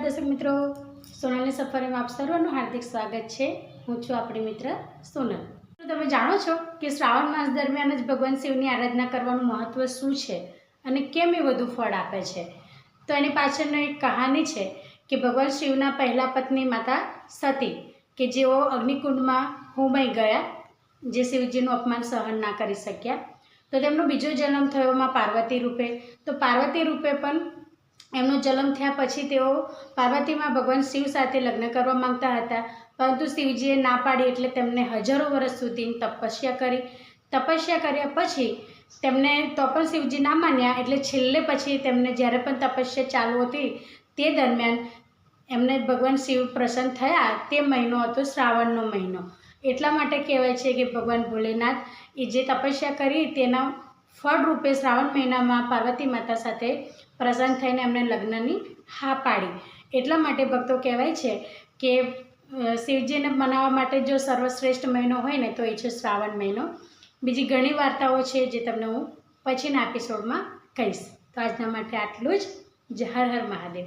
દર્શક મિત્રો. સોનલની સફરમાં આપ સર્વનું હાર્દિક સ્વાગત છે. હું છું આપણી મિત્ર સોનલ. તમે જાણો છો કે શ્રાવણ માસ દરમિયાન જ ભગવાન શિવની આરાધના કરવાનું મહત્ત્વ શું છે અને કેમ એ વધુ ફળ આપે છે? તો એની પાછળનો એક કહાની છે કે ભગવાન શિવના પહેલા પત્ની માતા સતી, કે જેઓ અગ્નિકુંડમાં હોમાઈ ગયા, જે શિવજીનું અપમાન સહન ના કરી શક્યા. તો તેમનો બીજો જન્મ થયો માં પાર્વતી રૂપે. તો પાર્વતી રૂપે પણ એમનો જન્મ થયા પછી તેઓ પાર્વતીમાં ભગવાન શિવ સાથે લગ્ન કરવા માંગતા હતા. પરંતુ શિવજીએ ના પાડી એટલે તેમને હજારો વર્ષ સુધી તપસ્યા કરી. તપસ્યા કર્યા પછી તેમને તો પણ શિવજી ના માન્યા એટલે છેલ્લે પછી તેમને જ્યારે પણ તપસ્યા ચાલુ હતી તે દરમિયાન એમને ભગવાન શિવ પ્રસન્ન થયા. તે મહિનો હતો શ્રાવણનો મહિનો. એટલા માટે કહેવાય છે કે ભગવાન ભોલેનાથ એ જે તપસ્યા કરી તેના ફળ રૂપે શ્રાવણ મહિનામાં પાર્વતી માતા સાથે પ્રસન્ન થઈને એમને લગ્નની હા પાડી. એટલા માટે ભક્તો કહેવાય છે કે શિવજીને મનાવવા માટે જો સર્વશ્રેષ્ઠ મહિનો હોય ને, તો એ છે શ્રાવણ મહિનો. બીજી ઘણી વાર્તાઓ છે જે તમને હું પછીના એપિસોડમાં કહીશ. તો આજના માટે આટલું જ. જય હર હર મહાદેવ.